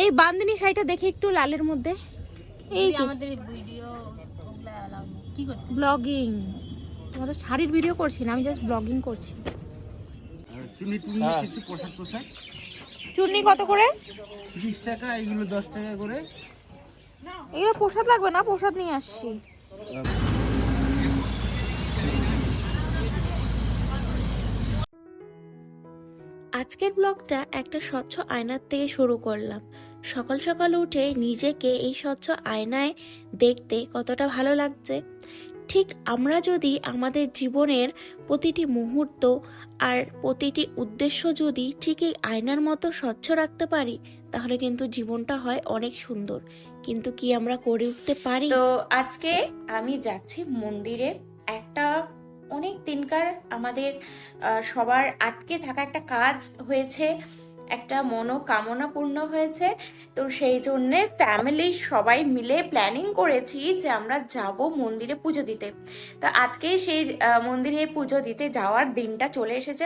এই বান্দিনী শাড়িটা দেখে একটু লালের মধ্যে। এই যে আমাদের ভিডিও। কি করতে ব্লগিং। তোমাদের শাড়ির ভিডিও করছি না আমি জাস্ট ব্লগিং করছি। চুনি টুনি কিছু পোশাক পোশাক চুন্নি কত করে? তিরিশ টাকা এগুলো দশ টাকা করে। এগুলো প্রসাদ লাগবে না? প্রসাদ নিয়ে আসছি। আজকের ব্লগটা একটা স্বচ্ছ আয়নার থেকে শুরু করলাম। সকাল সকাল উঠে নিজেকে এই স্বচ্ছ আয়নায় দেখতে কতটা ভালো লাগছে। ঠিক আমরা যদি আমাদের জীবনের প্রতিটি মুহূর্ত আর প্রতিটি উদ্দেশ্য যদি ঠিক এই আয়নার মতো স্বচ্ছ রাখতে পারি, তাহলে কিন্তু জীবনটা হয় অনেক সুন্দর। কিন্তু কি আমরা করে উঠতে পারি? তো আজকে আমি যাচ্ছি মন্দিরে একটা অনেক দিনকার আমাদের সবার আটকে থাকা একটা কাজ হয়েছে। একটা মনোকামনা পূর্ণ হয়েছে। তো সেই জন্যে ফ্যামিলির সবাই মিলে প্ল্যানিং করেছি যে আমরা যাব মন্দিরে পুজো দিতে। তো আজকে সেই মন্দিরে পুজো দিতে যাওয়ার দিনটা চলে এসেছে।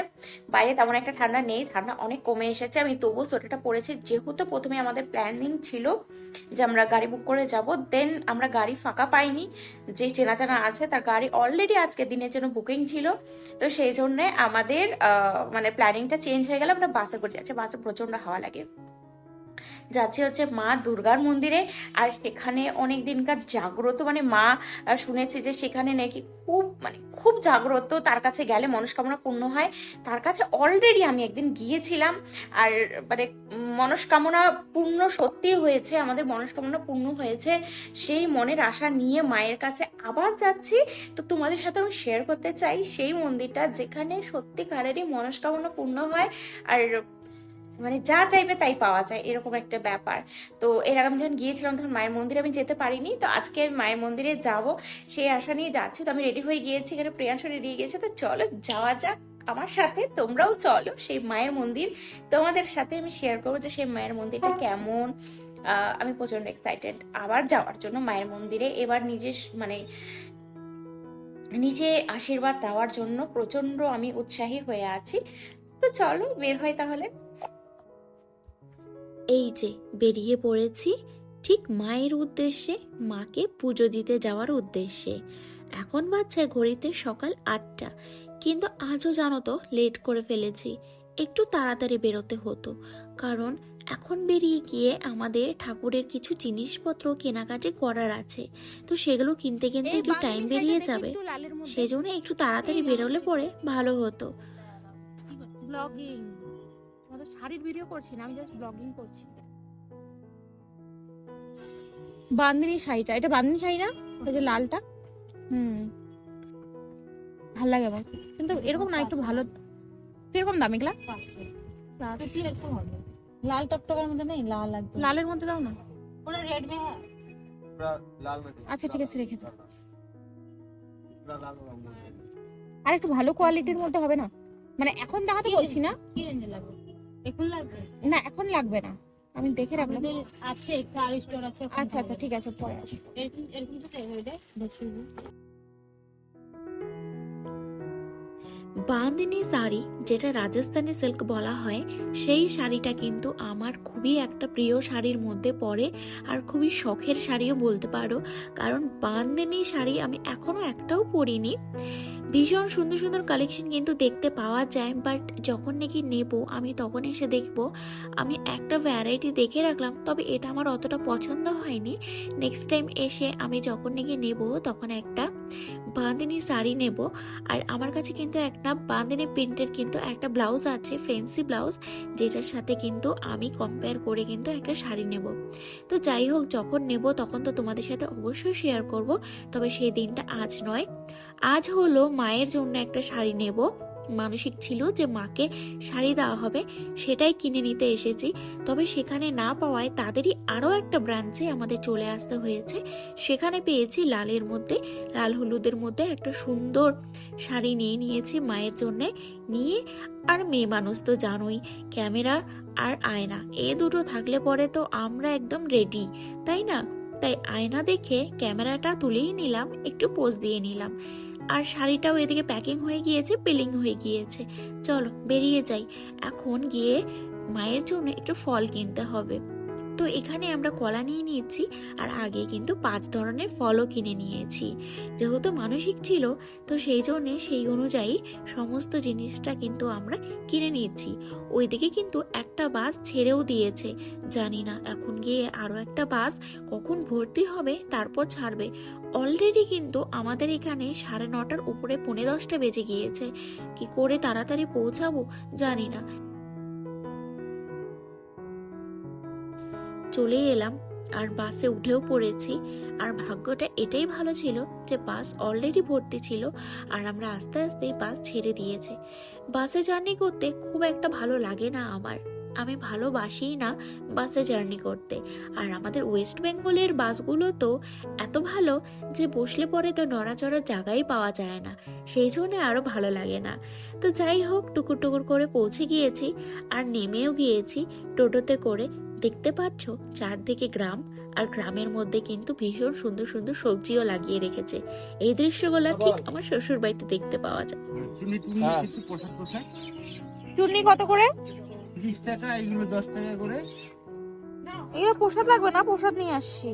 বাইরে তেমন একটা ঠান্ডা নেই, ঠান্ডা অনেক কমে এসেছে। আমি তবুও সোয়েটারটা পরেছি। যেহেতু প্রথমে আমাদের প্ল্যানিং ছিল যে আমরা গাড়ি বুক করে যাব দেন আমরা গাড়ি ফাঁকা পাইনি। যে চেনা জানা আছে তার গাড়ি অলরেডি আজকে দিনের জন্য বুকিং ছিল। তো সেই জন্যে আমাদের মানে প্ল্যানিংটা চেঞ্জ হয়ে গেল আমরা বাসে করে যাচ্ছি। বাসে প্রচণ্ড হাওয়া লাগে। যাচ্ছি হচ্ছে মা দুর্গার মন্দিরে, আর সেখানে অনেক দিনকার জাগ্রত মানে মা শুনেছি যে সেখানে নাকি খুব মানে খুব জাগ্রত, তার কাছে গেলে মনস্কামনা পূর্ণ হয়। তার কাছে অলরেডি আমি একদিন গিয়েছিলাম, আর মানে মনস্কামনা পূর্ণ সত্যি হয়েছে, আমাদের মনস্কামনা পূর্ণ হয়েছে। সেই মনের আশা নিয়ে মায়ের কাছে আবার যাচ্ছি। তো তোমাদের সাথে আমি শেয়ার করতে চাই, সেই মন্দিরটা যেখানে সত্যিকারেরই মনস্কামনা পূর্ণ হয়, আর মানে যা চাইবে তাই পাওয়া যায় এরকম একটা ব্যাপার। তো এর আগে আমি যখন গিয়েছিলাম তখন মায়ের মন্দিরে আমি যেতে পারিনি তো আজকে মায়ের মন্দিরে যাব সেই আশা নিয়ে যাচ্ছি। তো আমি রেডি হয়ে গিয়েছি এখানে প্রিয়াংশু রেডি হয়ে গিয়েছে। তো চলো যাওয়া যাক আমার সাথে তোমরাও চলো সেই মায়ের মন্দির। তোমাদের সাথে আমি শেয়ার করব যে সেই মায়ের মন্দিরটা কেমন। আমি প্রচণ্ড এক্সাইটেড আবার যাওয়ার জন্য মায়ের মন্দিরে এবার নিজে মানে নিজে আশীর্বাদ দেওয়ার জন্য প্রচণ্ড আমি উৎসাহী হয়ে আছি। তো চলো বের হয় তাহলে। এই যে বেরিয়ে পড়েছি ঠিক মায়ের উদ্দেশ্যে মাকে পুজো দিতে যাওয়ার উদ্দেশ্যে। এখন বাজছে ঘড়িতে সকাল আটটা কিন্তু আজও জানো তো লেট করে ফেলেছি। একটু তাড়াতাড়ি বেরোতে হতো কারণ এখন বেরিয়ে গিয়ে আমাদের ঠাকুরের কিছু জিনিসপত্র কেনাকাটি করার আছে। তো সেগুলো কিনতে কিনতে একটু টাইম বেরিয়ে যাবে। সেই জন্য একটু তাড়াতাড়ি বেরোলে পরে ভালো হতো। ব্লগিং কোনো শাড়ির ভিডিও করছি না আমি জাস্ট ব্লগিং করছি। বান্দিনী শাড়িটা এটা বান্দিনী শাড়ি না? ওটা যে লালটা? হুম। ভালো লাগে আমার। কিন্তু এরকম না একটু ভালো। কীরকম দাম এগুলা? লাল টকটকের মধ্যে নেই? লাল লাগবে লালের মধ্যে দাও না। ওটা রেড মে আচ্ছা ঠিক আছে রেখে দাও। আর একটু ভালো কোয়ালিটির মধ্যে হবে না? মানে এখন দেখাতে বলছি না। কি রেঞ্জে লাগবে? এখন লাগবে? না এখন লাগবে না। আমি দেখে রাখলাম। আছে একটা আর স্টোর আছে আচ্ছা আচ্ছা ঠিক আছে পরে আসব। এরকম এরকম তো হয়ে যায়? বান্দিনী শাড়ি যেটা রাজস্থানি সিল্ক বলা হয় সেই শাড়িটা কিন্তু আমার খুবই একটা প্রিয় শাড়ির মধ্যে পড়ে আর খুবই শখের শাড়িও বলতে পারো। কারণ বান্দিনী শাড়ি আমি এখনও একটাও পরিনি। ভীষণ সুন্দর সুন্দর কালেকশন কিন্তু দেখতে পাওয়া যায় বাট যখন নাকি নেব, আমি তখন এসে দেখব, আমি একটা ভ্যারাইটি দেখে রাখলাম, তবে এটা আমার অতটা পছন্দ হয়নি। নেক্সট টাইম এসে আমি যখন নাকি নেব, তখন একটা বাঁদিনী শাড়ি নেব। আর আমার কাছে কিন্তু একটা বাঁদিনী প্রিন্টের কিন্তু একটা ব্লাউজ আছে ফেন্সি ব্লাউজ যেটার সাথে কিন্তু আমি কম্পেয়ার করে কিন্তু একটা শাড়ি নেব। তো যাই হোক, যখন নেব, তখন তো তোমাদের সাথে অবশ্যই শেয়ার করব, তবে সেই দিনটা আজ নয়। আজ হলো মায়ের জন্য একটা শাড়ি নেব। মানসিক ছিল যে মাকে শাড়ি দেওয়া হবে, সেটাই কিনে নিতে এসেছি। তবে সেখানে না পাওয়ায় তাদেরই আরও একটা ব্রাঞ্চে আমাদের চলে আসতে হয়েছে। সেখানে পেয়েছি লালের মধ্যে, লাল হলুদের মধ্যে একটা সুন্দর শাড়ি নিয়ে নিয়েছি মায়ের জন্য। নিয়ে, আর মেয়ে মানুষ তো জানোই, ক্যামেরা আর আয়না, এ দুটো থাকলে পরে তো আমরা একদম রেডি তাই না? তাই আয়না দেখে ক্যামেরাটা তুলেই নিলাম, একটু পোজ দিয়ে নিলাম। আর শাড়িটাও এদিকে প্যাকিং হয়ে গিয়েছে পিলিং হয়ে গিয়েছে। চলো, বেরিয়ে যাই। এখন গিয়ে মায়ের জন্য একটু ফল কিনতে হবে। তো এখানে আমরা কলা নিয়ে নিয়েছি আর আগে কিন্তু পাঁচ ধরনের ফলও কিনে নিয়েছি। যেহেতু মানসিক ছিল, তো সেই জন্যে সেই অনুযায়ী সমস্ত জিনিসটা কিন্তু আমরা কিনে নিয়েছি। ওইদিকে কিন্তু একটা বাস ছেড়েও দিয়েছে। জানি না এখন গিয়ে আরও একটা বাস কখন ভর্তি হবে, তারপর ছাড়বে। অলরেডি কিন্তু আমাদের এখানে সাড়ে নটার উপরে পৌনে দশটা বেজে গিয়েছে। কি করে তাড়াতাড়ি পৌঁছাবো জানি না। চলে এলাম। আর বাসে উঠেও পড়েছি। আর ভাগ্যটা এটাই ভালো ছিল যে বাস অলরেডি ভর্তি ছিল আর আমরা আস্তে আস্তে বাস ছেড়ে দিয়েছে। বাসে জার্নি করতে খুব একটা ভালো লাগে না আমার। আমি ভালোবাসি না বাসে জার্নি করতে। আর আমাদের ওয়েস্ট বেঙ্গলের বাসগুলো তো এত ভালো যে বসলে পরে তো নড়াচড়ার জায়গাই পাওয়া যায় না। সেই জন্য আরও ভালো লাগে না। তো যাই হোক, টুকুর টুকুর করে পৌঁছে গিয়েছি। আর নেমেও গিয়েছি টোটোতে করে দেখতে পাচ্ছ? চারদিকে গ্রাম আর গ্রামের মধ্যে কিন্তু ভীষণ সুন্দর সুন্দর সবজিও লাগিয়ে রেখেছে। এই দৃশ্যগুলো ঠিক আমার শ্বশুর বাড়িতে দেখতে পাওয়া যায়। চিনি টুনি হ্যাঁ। চুন্নি কত করে? তিরিশ টাকা এইগুলো দশ টাকা করে। এগুলো প্রসাদ লাগবে না? প্রসাদ নিয়ে আসছি।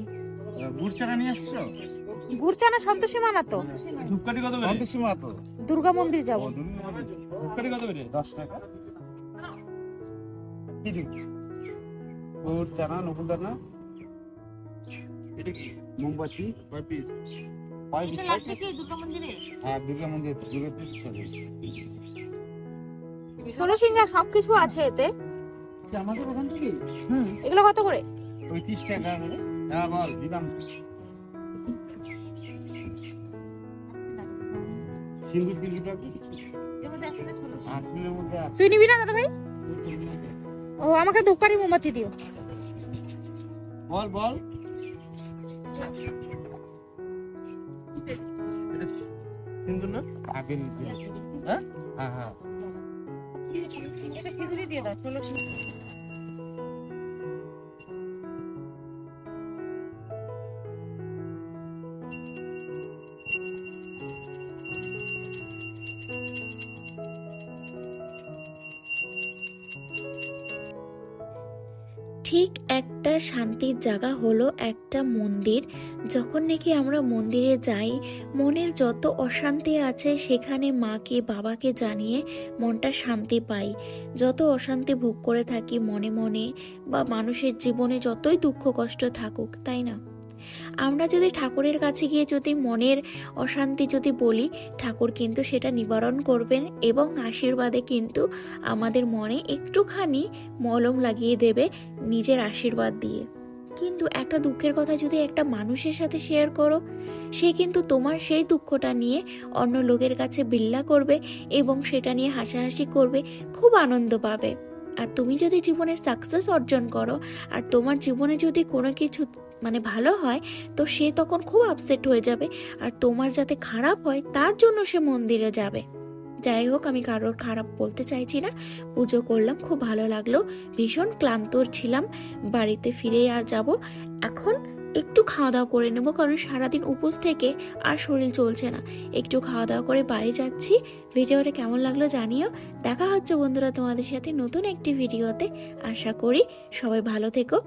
গুড় চানা নিয়ে আসছো? গুড় চানা সন্তোষী মানা তো? ধূপকাঠি কত করে? সন্তোষীমা তো। দুর্গা মন্দির যাব। ধূপকাঠি কত করে? দশ টাকা। দিব চানা নকুল দানা এটা কি? মোমবাতি। কয় পিস কয় এটা বিশ লাগবে কি? দুর্গা মন্দিরে? হ্যাঁ দুর্গা মন্দির দুর্গা পিস চলে ষোলো সিঙ্গা সবকিছু আছে এতে। আমাদের ওখান থেকে? হুম। এগুলো কত করে? পঁয়ত্রিশ টাকা করে। হ্যাঁ বল দিলাম। সিন্দুর তুই নিবি না দাদা ভাই? ও আমাকে ধূপকাঠি মোমবাতি দিও। বল বল। সিন্দুর না? আপেল হ্যাঁ? হ্যাঁ হ্যাঁ। এটা খিচুড়ি দিয়ে দাও ঠিক একটা শান্তির জায়গা হলো একটা মন্দির। যখন নাকি আমরা মন্দিরে যাই, মনের যত অশান্তি আছে সেখানে মাকে, বাবাকে জানিয়ে মনটা শান্তি পাই। যত অশান্তি ভোগ করে থাকি মনে মনে বা মানুষের জীবনে যতই দুঃখ কষ্ট থাকুক, তাই না? আমরা যদি ঠাকুরের কাছে গিয়ে যদি মনের অশান্তি যদি বলি, ঠাকুর কিন্তু সেটা নিবারণ করবেন এবং আশীর্বাদে কিন্তু আমাদের মনে একটুখানি মলম লাগিয়ে দেবে নিজের আশীর্বাদ দিয়ে। কিন্তু একটা দুঃখের কথা যদি একটা মানুষের সাথে শেয়ার করো, সে কিন্তু তোমার সেই দুঃখটা নিয়ে অন্য লোকের কাছে বিল্লা করবে এবং সেটা নিয়ে হাসাহাসি করবে, খুব আনন্দ পাবে। আর তুমি যদি জীবনে সাকসেস অর্জন করো, আর তোমার জীবনে যদি কোনো কিছু মানে ভালো হয়, তো সে তখন খুব আপসেট হয়ে যাবে। আর তোমার যাতে খারাপ হয়, তার জন্য সে মন্দিরে যাবে। যাই হোক, আমি কারোর খারাপ বলতে চাইছি না। পুজো করলাম, খুব ভালো লাগল। ভীষণ ক্লান্ত ছিলাম। বাড়িতে ফিরে আর যাব। এখন একটু খাওয়া দাওয়া করে নেব, কারণ সারাদিন উপোস থেকে আর শরীর চলছে না। একটু খাওয়া দাওয়া করে বাড়ি যাচ্ছি। ভিডিওটা কেমন লাগল জানিও। দেখা হচ্ছে বন্ধুরা তোমাদের সাথে নতুন একটি ভিডিওতে। আশা করি সবাই ভালো থেকো।